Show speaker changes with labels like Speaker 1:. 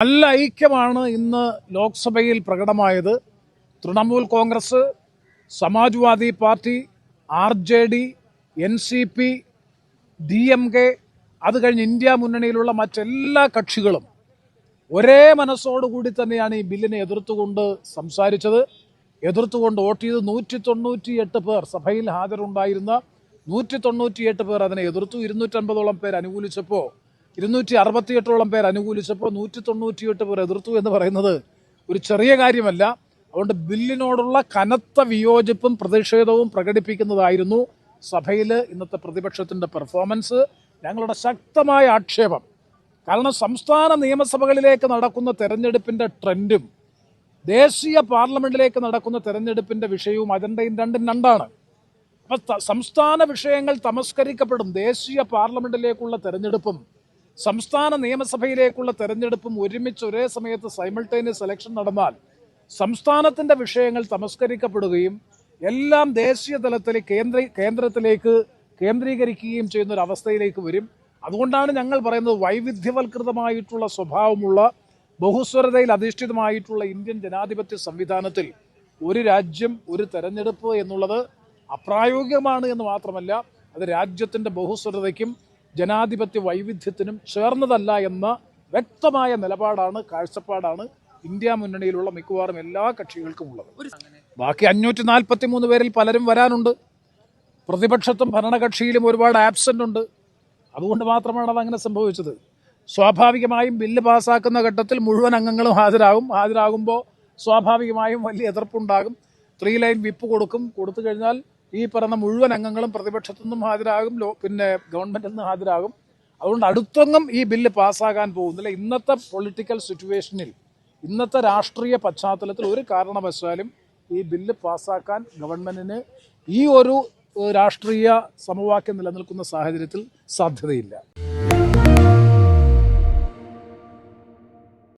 Speaker 1: നല്ല ഐക്യമാണ് ഇന്ന് ലോക്സഭയിൽ പ്രകടമായത്. Trinamool Congress Samajwadi party R J D N C P D M K അത് കഴിഞ്ഞ് ഇന്ത്യ മുന്നണിയിലുള്ള മറ്റെല്ലാ കക്ഷികളും ഒരേ മനസ്സോടുകൂടി തന്നെയാണ് ഈ ബില്ലിനെ എതിർത്തുകൊണ്ട് സംസാരിച്ചത്. എതിർത്തുകൊണ്ട് വോട്ട് ചെയ്ത് നൂറ്റി തൊണ്ണൂറ്റിയെട്ട് പേർ സഭയിൽ ഹാജരുണ്ടായിരുന്ന നൂറ്റി തൊണ്ണൂറ്റിയെട്ട് പേർ അതിനെ എതിർത്തു. ഇരുന്നൂറ്റൻപതോളം പേർ അനുകൂലിച്ചപ്പോൾ ഇരുന്നൂറ്റി അറുപത്തിയെട്ടോളം പേർ അനുകൂലിച്ചപ്പോൾ നൂറ്റി തൊണ്ണൂറ്റിയെട്ട് പേർ എതിർത്തു എന്ന് പറയുന്നത് ഒരു ചെറിയ കാര്യമല്ല. അതുകൊണ്ട് ബില്ലിനോടുള്ള കനത്ത വിയോജിപ്പും പ്രതിഷേധവും പ്രകടിപ്പിക്കുന്നതായിരുന്നു സഭയിൽ ഇന്നത്തെ പ്രതിപക്ഷത്തിന്റെ പെർഫോമൻസ് ഞങ്ങളുടെ ശക്തമായ ആക്ഷേപം. കാരണം സംസ്ഥാന നിയമസഭകളിലേക്ക് നടക്കുന്ന തെരഞ്ഞെടുപ്പിന്റെ ട്രെൻഡും ദേശീയ പാർലമെന്റിലേക്ക് നടക്കുന്ന തെരഞ്ഞെടുപ്പിന്റെ വിഷയവും അജണ്ടയും രണ്ടും രണ്ടാണ്. അപ്പം സംസ്ഥാന വിഷയങ്ങൾ തമസ്കരിക്കപ്പെടും. ദേശീയ പാർലമെന്റിലേക്കുള്ള തെരഞ്ഞെടുപ്പും സംസ്ഥാന നിയമസഭയിലേക്കുള്ള തെരഞ്ഞെടുപ്പും ഒരുമിച്ച് ഒരേ സമയത്ത് സൈമിൾട്ടേനിയസ് ഇലക്ഷൻ നടന്നാൽ സംസ്ഥാനത്തിന്റെ വിഷയങ്ങൾ തമസ്കരിക്കപ്പെടുകയും എല്ലാം ദേശീയ തലത്തിൽ കേന്ദ്ര കേന്ദ്രത്തിലേക്ക് കേന്ദ്രീകരിക്കുകയും ചെയ്യുന്ന ഒരു അവസ്ഥയിലേക്ക് വരും. അതുകൊണ്ടാണ് ഞങ്ങൾ പറയുന്നത് വൈവിധ്യവൽകൃതമായിട്ടുള്ള സ്വഭാവമുള്ള ബഹുസ്വരതയിൽ അധിഷ്ഠിതമായിട്ടുള്ള ഇന്ത്യൻ ജനാധിപത്യ സംവിധാനത്തിൽ ഒരു രാജ്യം ഒരു തെരഞ്ഞെടുപ്പ് എന്നുള്ളത് അപ്രായോഗികമാണ് എന്ന് മാത്രമല്ല അത് രാജ്യത്തിന്റെ ബഹുസ്വരതയ്ക്കും ജനാധിപത്യ വൈവിധ്യത്തിനും ചേർന്നതല്ല എന്ന വ്യക്തമായ നിലപാടാണ് കാഴ്ചപ്പാടാണ് ഇന്ത്യ മുന്നണിയിലുള്ള മിക്കവാറും എല്ലാ കക്ഷികൾക്കും ഉള്ളത്. ബാക്കി അഞ്ഞൂറ്റി നാൽപ്പത്തി മൂന്ന് പേരിൽ പലരും വരാനുണ്ട്. പ്രതിപക്ഷത്തും ഭരണകക്ഷിയിലും ഒരുപാട് ആബ്സെന്റ് ഉണ്ട്. അതുകൊണ്ട് മാത്രമാണ് അത് അങ്ങനെ സംഭവിച്ചത്. സ്വാഭാവികമായും ബില്ല് പാസ്സാക്കുന്ന ഘട്ടത്തിൽ മുഴുവൻ അംഗങ്ങളും ഹാജരാകും. ഹാജരാകുമ്പോൾ സ്വാഭാവികമായും വലിയ എതിർപ്പുണ്ടാകും. ത്രീ ലൈൻ വിപ്പ് കൊടുക്കും. കൊടുത്തു കഴിഞ്ഞാൽ ഈ പറഞ്ഞ മുഴുവൻ അംഗങ്ങളും പ്രതിപക്ഷത്തു നിന്നും ഹാജരാകും പിന്നെ ഗവൺമെന്റിൽ നിന്ന് ഹാജരാകും. അതുകൊണ്ട് അടുത്തൊന്നും ഈ ബില്ല് പാസ്സാകാൻ പോകുന്നില്ല. ഇന്നത്തെ പൊളിറ്റിക്കൽ സിറ്റുവേഷനിൽ ഇന്നത്തെ രാഷ്ട്രീയ പശ്ചാത്തലത്തിൽ ഒരു കാരണവശാലും ഈ ബില്ല് പാസ്സാക്കാൻ ഗവൺമെന്റിന് ഈ ഒരു രാഷ്ട്രീയ സമവാക്യം നിലനിൽക്കുന്ന സാഹചര്യത്തിൽ സാധ്യതയില്ല.